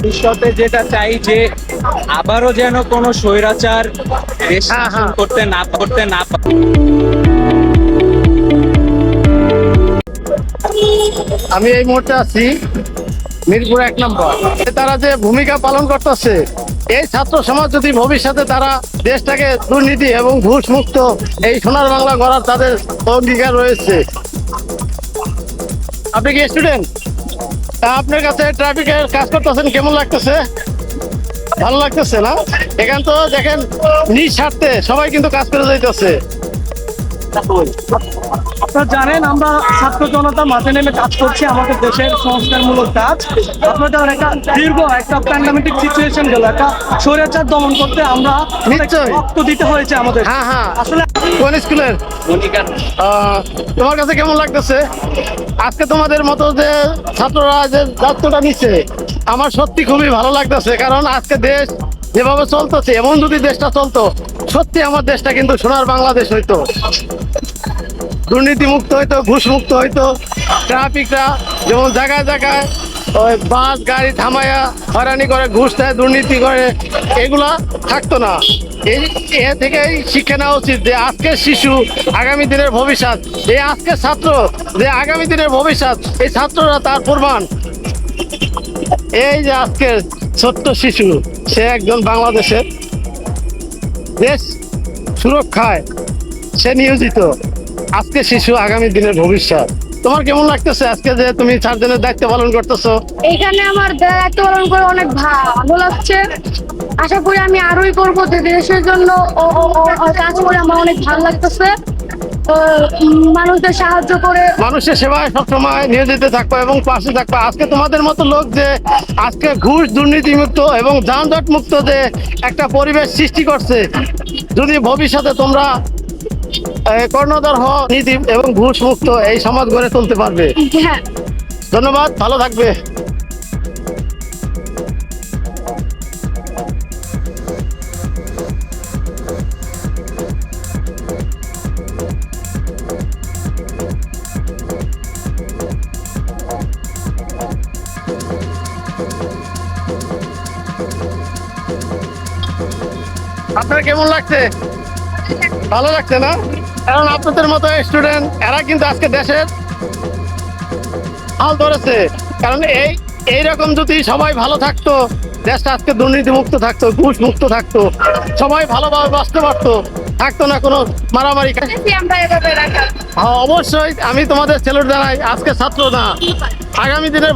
ভবিষ্যতে যেটা চাই যে আবারও যেন কোনো স্বৈরাচার দেশ হ্যাঁ, শাসন হ্যাঁ। করতে না করতে না পারে। আমি এই মুহূর্তে আছি মিরপুর এক নম্বর। তারা যে ভূমিকা পালন করতেছে এই ছাত্র সমাজ যদি ভবিষ্যতে তারা দেশটাকে দুর্নীতি এবং ঘুষ মুক্ত এই সোনার বাংলা গড়ার তাদের অঙ্গীকার রয়েছে। আপনি কি স্টুডেন্ট আপনার কাছে ট্রাফিকের কাজ করতেছেন, কেমন লাগতেছে? ভালো লাগতেছে না? এখান তো দেখেন নিঃস্বার্থে সবাই কিন্তু কাজ করে যাইতেছে। আপনারা জানেন আমরা ছাত্র জনতা মাঠে নেমে কাজ করছি আমাদের দেশের সংস্কারমূলক কাজ। আপনাদের একটা দীর্ঘ একটা প্যান্ডামেটিক সিচুয়েশন গেল একটা স্বৈরাচার দমন করতে আমরা নিশ্চয়ই। রক্ত দিতে হয়েছে আমাদের। হ্যাঁ হ্যাঁ। আসলে কোন স্কুলের? আহ, তোমার কাছে কেমন লাগতেছে? আজকে তোমাদের মতো যে ছাত্ররা যে দায়িত্বটা নিচ্ছে আমার সত্যি খুবই ভালো লাগতেছে কারণ আজকে দেশ যেভাবে চলতেছে এমন যদি দেশটা চলতো, সত্যি আমার দেশটা কিন্তু সোনার বাংলাদেশ হইতো। দুর্নীতি মুক্ত হইতো ঘুষ মুক্ত হইতো। ট্রাফিকরা যেমন জায়গায় জায়গায় ওই বাস, গাড়ি থামায়া হয়রানি করে, ঘুষ দেয়, দুর্নীতি করে, এগুলা থাকতো না। এই এ থেকেই শিক্ষা নেওয়া উচিত যে আজকের শিশু আগামী দিনের ভবিষ্যৎ এই আজকের ছাত্র, যে আগামী দিনের ভবিষ্যৎ, এই ছাত্ররা তার প্রমাণ। এই যে আজকের ছোট্ট শিশু, সে একজন বাংলাদেশের দেশ সুরক্ষায়, সে নিয়োজিত। আজকে শিশু আগামী দিনের ভবিষ্যৎ। তোমার কেমন লাগতেছে? আজকে যে তুমি সার্জনের দায়িত্ব পালন করতেছো? এখানে আমার দায়িত্ব পালন করে অনেক ভালো লাগছে। আশা করি আমি আরোই করব দেশের জন্য কাজ করে আমার অনেক ভালো লাগতেছে। মানুষদের সাহায্য করে। মানুষের সেবায় সবসময় নিয়োজিত থাকব এবং পাশে থাকব আজকে তোমাদের মতো লোক যে আজকে ঘুষ দুর্নীতি মুক্ত এবং যানজট মুক্ত যে একটা পরিবেশ সৃষ্টি করছে যদি ভবিষ্যতে তোমরা কর্ণধার হও নীতি এবং ঘুষ মুক্ত এই সমাজ গড়ে তুলতে পারবে। হ্যাঁ। ধন্যবাদ ভালো থাকবে। আপনার কেমন লাগছে? ভালো লাগছে না? কারণ আপনাদের মতো স্টুডেন্ট এরা কিন্তু আজকে দেশের হাল ধরেছে। কারণ এই এইরকম যদি সবাই ভালো থাকতো দেশটা আজকে দুর্নীতি মুক্ত থাকতো ঘুষ মুক্ত থাকতো সবাই ভালোভাবে বাঁচতে পারতো থাকতো না কোনো মারামারি। হ্যাঁ, অবশ্যই আমি তোমাদের সেলুট জানাই। আজকে ছাত্র না আগামী দিনের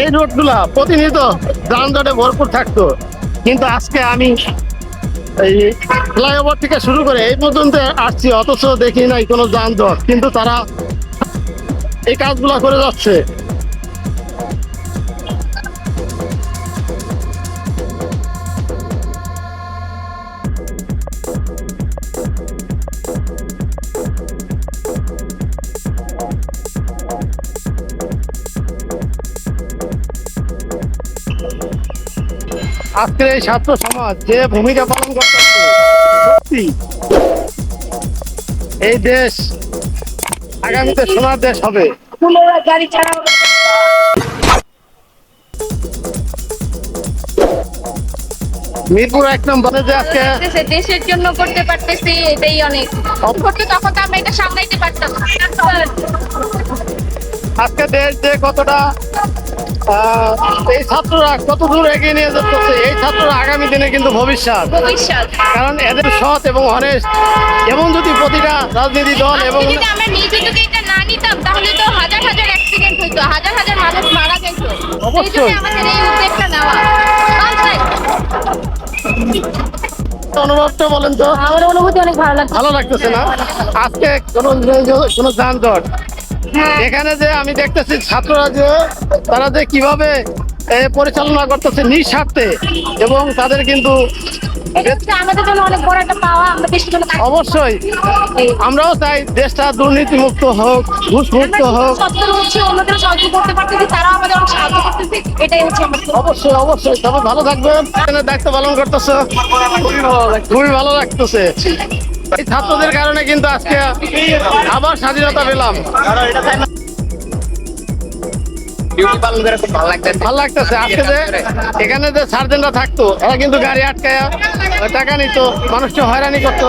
এই রোডগুলা প্রতিনিয়ত যানজটে ভরপুর থাকতো। কিন্তু আজকে আমি এই ফ্লাইওভার থেকে শুরু করে এই পর্যন্ত আসছি, অথচ দেখি নাই কোনো যানজট। কিন্তু তারা এই কাজগুলা করে যাচ্ছে। আজকের এই ছাত্র সমাজ যে ভূমিকা পালন করতেছে সত্যি এই দেশ আগামীতে সোনার দেশ হবে। গাড়ি মিরপুর এক নম্বরে যে আজকে দেশের জন্য করতে পারতেছি এটাই অনেক। করতে তখন তো আমরা এটা সামলাইতে পারতাম। আজকে দেশ যে কতটা এই ছাত্ররা কত দূর এগিয়ে নিয়ে যাচ্ছে? এই ছাত্ররা আগামী দিনে কিন্তু ভবিষ্যৎ। ভবিষ্যৎ। কারণ এদের সৎ এবং অনেস্ট এমন যদি প্রতিটা রাজনীতি দল এবং আজকে যদি আমরা নিজে যদি এটা না নিতাম তাহলে তো হাজার হাজার অ্যাক্সিডেন্ট হইতো হাজার হাজার মানুষ মারা যেত। অবশ্যই। আমাদের এই উদ্যোগটা নেওয়া। অনুভবটা বলেন তো। আমার অনুভূতি অনেক ভালো লাগছে। ভালো লাগতেছে না? আজকে কোনো কোনো যানজট। এখানে যে আমি দেখতেছি ছাত্ররা যে তারা যে কীভাবে পরিচালনা করতেছে নিঃস্বার্থে এবং তাদের কিন্তু অবশ্যই। আমরাও চাই দেশটা দুর্নীতি মুক্ত হোক। ঘুষ মুক্ত হোক অবশ্যই অবশ্যই। তবে ভালো থাকবেন। দায়িত্ব পালন করতেছে। খুবই ভালো লাগতেছে। ছাত্রদের কারণে কিন্তু আজকে আবার স্বাধীনতা পেলাম। ডিউটি পালন করে খুব ভালো লাগতেছে। ভালো লাগতেছে। আজকে যে এখানে যে সার্জেনরা থাকতো এরা কিন্তু গাড়ি আটকায়া টাকা নিত মানুষকে হয়রানি করতো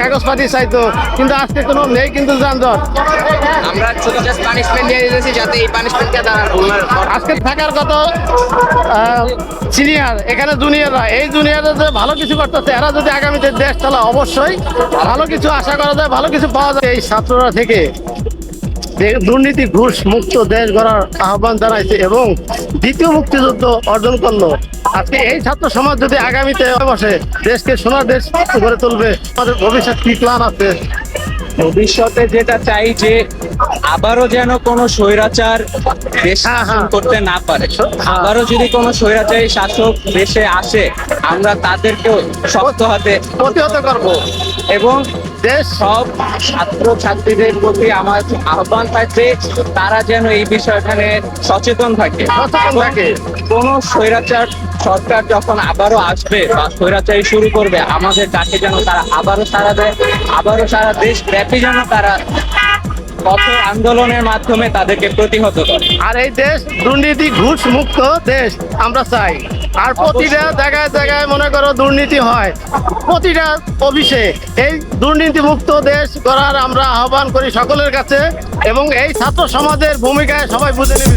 কাগজপাতি চাইতো কিন্তু আজকে কোনো নেই কিন্তু যানজট। আমরা শুধু জাস্ট পানিশমেন্ট দিয়ে দিতেছি যাতে এই পানিশমেন্টটা তারা আজকে থাকার কত সিনিয়র এখানে জুনিয়ররা এই জুনিয়ররা যে ভালো কিছু করতেছে এরা যদি আগামীতে দেশ চালা অবশ্যই ভালো কিছু আশা করা যায় ভালো কিছু পাওয়া যায়। এই ছাত্ররা থেকে দুর্নীতি ঘুষ মুক্ত দেশ গড়ার আহ্বান জানাইছে এবং দ্বিতীয় মুক্তিযুদ্ধ অর্জন করল। আজকে এই ছাত্র সমাজ যদি আগামীতে বসে দেশকে সোনার দেশ গড়ে তুলবে আমাদের ভবিষ্যৎ কি প্ল্যান আছে? ভবিষ্যতে যেটা চাই যে আবারও যেন কোনো স্বৈরাচার দেশ হ্যাঁ, শাসন হ্যাঁ। করতে না পারে। আবারও যদি কোনো স্বৈরাচারী শাসক দেশে আসে আমরা তাদেরকেও শক্ত হাতে প্রতিহত করব। এবং দেশ সব ছাত্র ছাত্রীদের প্রতি আমার আহ্বান থাকবে তারা যেন এই বিষয়খানে সচেতন থাকে থাকে। কোন স্বৈরাচার সরকার যখন আবারও আসবে বা স্বৈরাচারী শুরু করবে আমাদের কাছে যেন তারা আবারও সারা দেয় আবারও সারা দেশ ব্যাপী যেন তারা কঠোর আন্দোলনের মাধ্যমে তাদেরকে প্রতিহত করে। আর এই দেশ দুর্নীতি ঘুষ মুক্ত দেশ আমরা চাই। আর প্রতিটা জায়গায় জায়গায় মনে করো দুর্নীতি হয় প্রতিটা অফিসে এই দুর্নীতি মুক্ত দেশ গড়ার আমরা আহ্বান করি সকলের কাছে এবং এই ছাত্র সমাজের ভূমিকায় সবাই বুঝে নেবে।